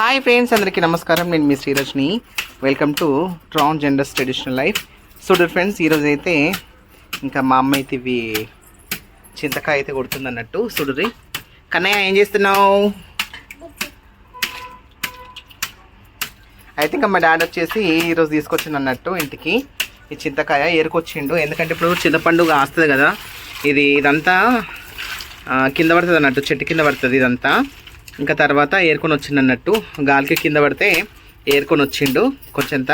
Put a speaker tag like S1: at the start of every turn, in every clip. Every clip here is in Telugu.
S1: హాయ్ ఫ్రెండ్స్ అందరికీ నమస్కారం. నేను మీ Srirajni. Welcome to transgenders traditional life చూడరు ఫ్రెండ్స్ ఈరోజు అయితే ఇంకా మా అమ్మ అయితే ఇవి చింతకాయ అయితే కొడుతుంది అన్నట్టు చూడరి కన్నయ్య ఏం చేస్తున్నావు? అయితే ఇంకా మా డాడీ వచ్చేసి ఈరోజు తీసుకొచ్చింది అన్నట్టు ఇంటికి. ఈ చింతకాయ ఏరుకొచ్చిండు. ఎందుకంటే ఇప్పుడు చింతపండు కాస్తుంది కదా. ఇది ఇదంతా కింద పడుతుంది అన్నట్టు చెట్టు కింద పడుతుంది ఇదంతా. ఇంకా తర్వాత ఏరుకొని వచ్చిండు అన్నట్టు గాలికి కింద పడితే ఏరుకొని వచ్చిండు. కొంచెంత.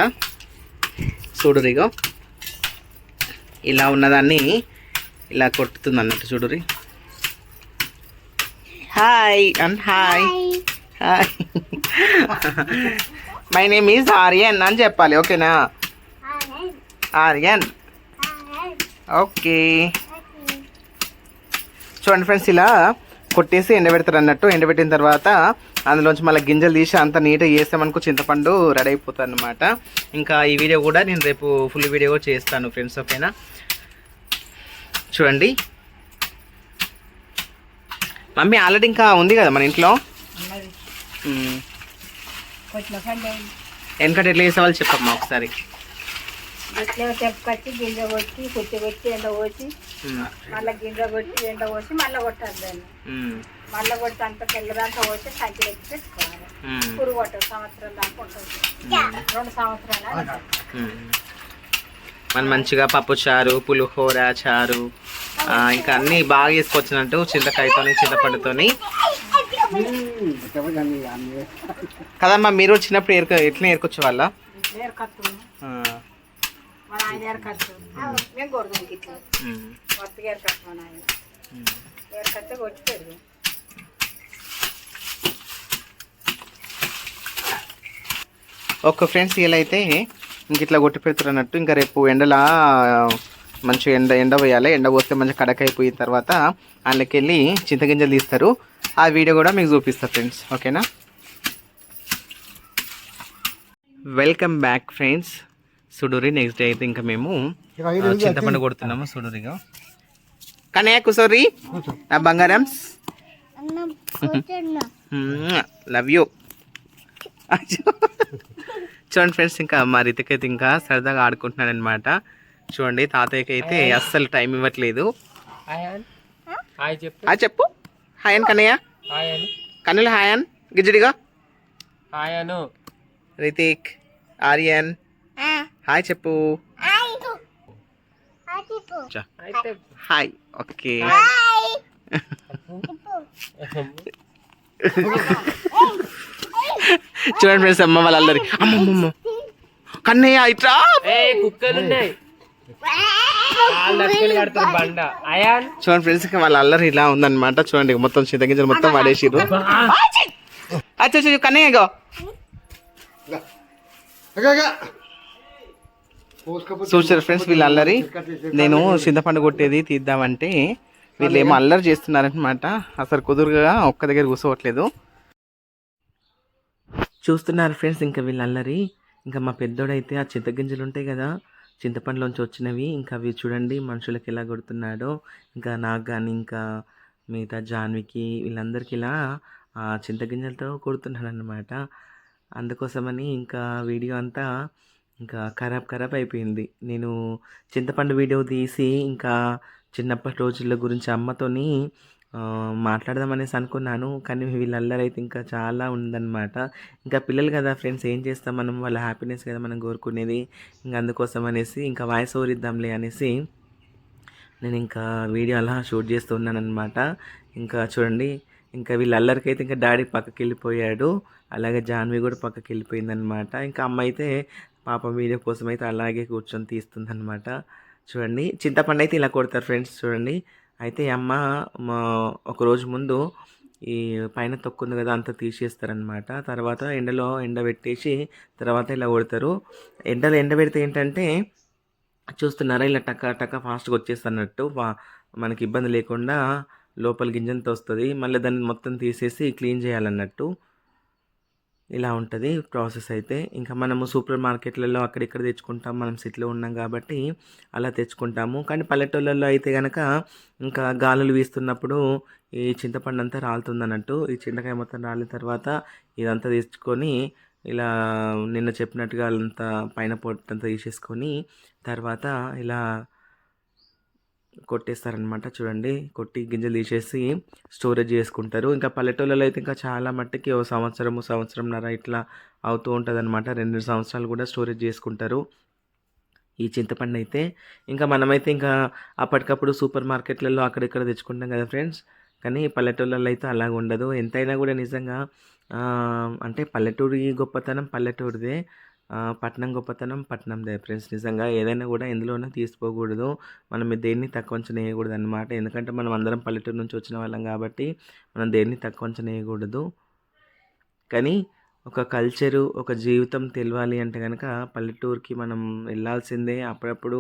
S1: చూడురిగో ఇలా ఉన్నదాన్ని ఇలా కొట్టుతుంది అన్నట్టు చూడురి. Hi and hi hi my name is Aryan అని చెప్పాలి. ఓకేనా? ఆర్యన్ ఓకే చూడండి ఫ్రెండ్స్ ఇలా కొట్టేసి ఎండబెడతారు అన్నట్టు ఎండబెట్టిన తర్వాత అందులోంచి మళ్ళీ గింజలు తీసి అంత నీట్గా చేస్తామనుకో చింతపండు రెడీ అయిపోతుంది అనమాట ఇంకా ఈ వీడియో కూడా నేను రేపు ఫుల్ వీడియో కూడా చేస్తాను ఫ్రెండ్స్ ఓకేనా చూడండి. మమ్మీ ఆల్రెడీ ఇంకా ఉంది కదా మన ఇంట్లో? వెనకటి ఎట్లా చేసేవాళ్ళు చెప్పమ్మా ఒకసారి.
S2: ఇట్లా చెప్పుకొచ్చి గింజ కొట్టి కుట్టి కొట్టి ఎండ పోసి. మళ్ళీ గింజ కొట్టి ఎండ పోసి మళ్ళీ కొట్టాలి దాన్ని. మళ్ళీ కొట్టి అంత తెల్లదాకా పోసి సంచి ఎత్తి పెట్టుకోవాలి. పురుగు కొట్టదు సంవత్సరం దాకా ఉంటుంది రెండు సంవత్సరాలు.
S1: మనం మంచిగా పప్పు చారు పులిహోర చారు ఇంకా అన్నీ బాగా చేసుకొచ్చినట్టు చింతకాయతోని చింతపండుతోని కదమ్మా మీరు చిన్నప్పుడు ఏరుక ఎట్లా ఏరుకొచ్చే వాళ్ళ
S2: ఆయన ఏరకత్తు మేము ఇట్లా ఆయన ఏరకత్తే కొట్టి
S1: ఒక్క ఫ్రెండ్స్ ఇలా అయితే ఇంక ఇట్లా కొట్టి పెడుతున్నారు అన్నట్టు. ఇంకా రేపు ఎండలా మంచిగా ఎండ ఎండ పోయాలి. ఎండ పోస్తే మంచిగా కడక అయిపోయిన తర్వాత అందులోకి వెళ్ళి చింతగింజలు తీస్తారు. ఆ వీడియో కూడా మీకు చూపిస్తా ఫ్రెండ్స్. ఓకేనా? Welcome back friends. సుడూరి next day అయితే ఇంకా మేము చింతపండు కొడుతున్నాము సుడూరిగా కానీ కుసోరి. నా బంగారమ్స్ లవ్ యూ చూడండి ఫ్రెండ్స్ ఇంకా మా రితికైతే ఇంకా సరదాగా ఆడుకుంటున్నాడు అనమాట చూడండి తాతయ్యకి అయితే అస్సలు టైం ఇవ్వట్లేదు.
S3: హాయ్ చెప్పు.
S1: ఆ చెప్పు. హాయ్ అని కన్నయ్య. కన్నులు హాయ్ అన్ గిజ్జడిగా.
S3: హాయ్ అను
S1: రితిక్ ఆర్యన్. హాయ్ చెప్పు హాయ్ ఓకే చూడండి ఫ్రెండ్స్ అమ్మ వాళ్ళందరి అమ్మమ్మ కన్నయ్య ఇట్రా.
S3: ఏ కుక్కలు ఉన్నాయి వాళ్ళు అక్కలు కడతారు బండ. అయాన్.
S1: చూడండి ఫ్రెండ్స్ వాళ్ళ అల్లరి ఇలా ఉందన్నమాట. చూడండి మొత్తం చింతగింజలు మొత్తం వాడేసిర్రు. అచ్చా అచ్చా కన్నయ్య చూసారు ఫ్రెండ్స్ వీళ్ళు అల్లరి నేను చింతపండు కొట్టేది తీద్దామంటే వీళ్ళు ఏమో అల్లరి చేస్తున్నారనమాట అసలు కుదురుగా ఒక్క దగ్గర కూర్చోవట్లేదు. చూస్తున్నారు ఫ్రెండ్స్ ఇంకా వీళ్ళు అల్లరి ఇంకా మా పెద్దోడైతే ఆ చింతగింజలు ఉంటాయి కదా చింతపండులోంచి వచ్చినవి. ఇంకా అవి చూడండి మనుషులకు ఎలా కొడుతున్నాడో. ఇంకా నాకు కానీ ఇంకా మిగతా జాన్వికి వీళ్ళందరికీ ఇలా ఆ చింతగింజలతో కొడుతున్నాడు అనమాట అందుకోసమని ఇంకా వీడియో అంతా ఇంకా ఖరాబ్ ఖరాబ్ అయిపోయింది. నేను చింతపండు వీడియో తీసి ఇంకా చిన్నప్పటి రోజుల గురించి అమ్మతోని మాట్లాడదామనేసి అనుకున్నాను. కానీ వీళ్ళల్లరైతే ఇంకా చాలా ఉందన్నమాట. ఇంకా పిల్లలు కదా ఫ్రెండ్స్ ఏం చేస్తాం మనం? వాళ్ళ హ్యాపీనెస్ కదా మనం కోరుకునేది. ఇంకా అందుకోసం అనేసి ఇంకా వాయిస్ ఓవర్ ఇద్దాంలే అనేసి నేను ఇంకా వీడియో అలా షూట్ చేస్తున్నాను అనమాట ఇంకా చూడండి ఇంకా వీళ్ళ అల్లరికైతే ఇంకా డాడీ పక్కకి వెళ్ళిపోయాడు అలాగే జాన్వి కూడా పక్కకి వెళ్ళిపోయిందనమాట ఇంకా అమ్మ అయితే పాపం వీడియో కోసం అయితే అలాగే కూర్చొని తీస్తుందన్నమాట. చూడండి చింతపండు అయితే ఇలా కొడతారు ఫ్రెండ్స్ చూడండి. అయితే అమ్మ మా ఒక రోజు ముందు ఈ పైన తొక్కుంది కదా అంతా తీసేస్తారనమాట తర్వాత ఎండలో ఎండబెట్టేసి తర్వాత ఇలా కొడతారు. ఎండలో ఎండబెడితే ఏంటంటే చూస్తున్నారా ఇలా టక్క టక్క ఫాస్ట్గా వచ్చేస్తున్నట్టు. మనకి ఇబ్బంది లేకుండా లోపల గింజంతో వస్తుంది. మళ్ళీ దాన్ని మొత్తం తీసేసి క్లీన్ చేయాలన్నట్టు.
S4: ఇలా ఉంటుంది ప్రాసెస్ అయితే. ఇంకా మనము సూపర్ మార్కెట్లలో అక్కడిక్కడ తెచ్చుకుంటాం. మనం సిటీలో ఉన్నాం కాబట్టి అలా తెచ్చుకుంటాము. కానీ పల్లెటూళ్ళల్లో అయితే కనుక ఇంకా గాలులు వీస్తున్నప్పుడు ఈ చింతపండు అంతా రాలుతుంది అన్నట్టు ఈ చింతకాయ మొత్తం రాలిన తర్వాత ఇదంతా తెచ్చుకొని ఇలా నిన్న చెప్పినట్టుగా అంతా పైన పొట్టంతా తీసేసుకొని తర్వాత ఇలా కొట్టేస్తారనమాట చూడండి కొట్టి గింజలు తీసేసి స్టోరేజ్ చేసుకుంటారు. ఇంకా పల్లెటూళ్ళలో అయితే ఇంకా చాలా మట్టుకి ఓ సంవత్సరము సంవత్సరంన్నర ఇట్లా అవుతూ ఉంటుంది అనమాట రెండు సంవత్సరాలు కూడా స్టోరేజ్ చేసుకుంటారు. ఈ చింతపండు అయితే. ఇంకా మనమైతే ఇంకా అప్పటికప్పుడు సూపర్ మార్కెట్లలో అక్కడిక్కడ తెచ్చుకుంటాం కదా ఫ్రెండ్స్. కానీ పల్లెటూళ్ళలో అయితే అలాగ ఉండదు. ఎంతైనా కూడా నిజంగా అంటే పల్లెటూరి గొప్పతనం పల్లెటూరిదే. పట్నం గొప్పతనం పట్నందే ఫ్రెండ్స్ నిజంగా ఏదైనా కూడా ఎందులోనూ తీసుకోకూడదు. మనం దేన్ని తక్కువ అంచనా వేయకూడదు అనమాట ఎందుకంటే మనం అందరం పల్లెటూరు నుంచి వచ్చిన వాళ్ళం కాబట్టి మనం దేన్ని తక్కువ అంచనా వేయకూడదు. కానీ ఒక కల్చరు ఒక జీవితం తెలియాలి అంటే కనుక పల్లెటూరుకి మనం వెళ్ళాల్సిందే. అప్పుడప్పుడు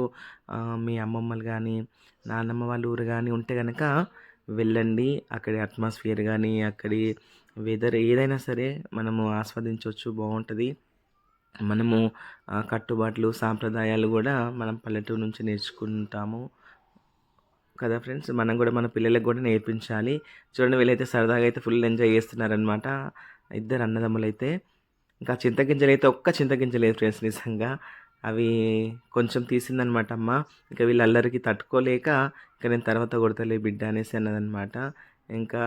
S4: మీ అమ్మమ్మలు కానీ నాన్నమ్మ వాళ్ళ ఊరు కానీ ఉంటే కనుక వెళ్ళండి. అక్కడి అట్మాస్ఫియర్ కానీ అక్కడి వెదర్ ఏదైనా సరే మనము ఆస్వాదించవచ్చు. బాగుంటుంది. మనము కట్టుబాట్లు సాంప్రదాయాలు కూడా మనం పల్లెటూరు నుంచి నేర్చుకుంటాము. కదా ఫ్రెండ్స్? మనం కూడా మన పిల్లలకు కూడా నేర్పించాలి. చూడండి వీళ్ళైతే సరదాగా అయితే ఫుల్ ఎంజాయ్ చేస్తున్నారనమాట ఇద్దరు అన్నదమ్ములు అయితే ఇంకా చింతగింజలు అయితే ఒక్క చింతగింజలేదు ఫ్రెండ్స్ నిజంగా. అవి కొంచెం తీసిందనమాట అమ్మ. ఇంకా వీళ్ళందరికీ తట్టుకోలేక ఇంకా నేను తర్వాత కొడతలే బిడ్డ అనేసి అన్నదనమాట ఇంకా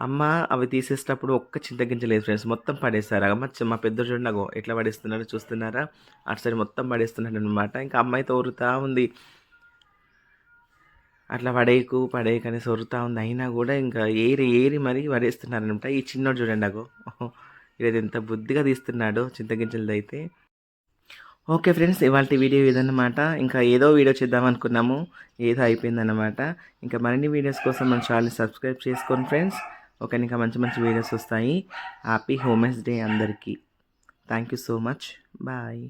S4: అమ్మ అవి తీసేటప్పుడు ఒక్క చింతగింజ లేదు ఫ్రెండ్స్ మొత్తం పడేస్తారు అమ్మ మా పెద్ద చూడండి అగో ఎట్లా పడేస్తున్నారు చూస్తున్నారా? అటు సైడ్ మొత్తం పడేస్తున్నాడు అనమాట ఇంకా అమ్మాయి తోరుతా ఉంది. అట్లా పడేయకు పడేయకు అనేసి ఒరుతా ఉంది. అయినా కూడా ఇంకా ఏరి ఏరి మరీ పడేస్తున్నారనమాట ఈ చిన్నోడు చూడండి అగో. ఇది ఎంత బుద్ధిగా తీస్తున్నాడో చింతగింజలది అయితే. ఓకే ఫ్రెండ్స్ ఇవాళ వీడియో ఇదన్నమాట. ఇంకా ఏదో వీడియో చేద్దాం అనుకున్నాము. ఏదో అయిపోయిందన్నమాట. ఇంకా మరిన్ని వీడియోస్ కోసం మన ఛానల్ని సబ్స్క్రైబ్ చేసుకోండి ఫ్రెండ్స్ ఓకే ఇంకా మంచి మంచి వీడియోస్ వస్తాయి. హ్యాపీ హోమెన్స్ డే అందరికీ. Thank you so much bye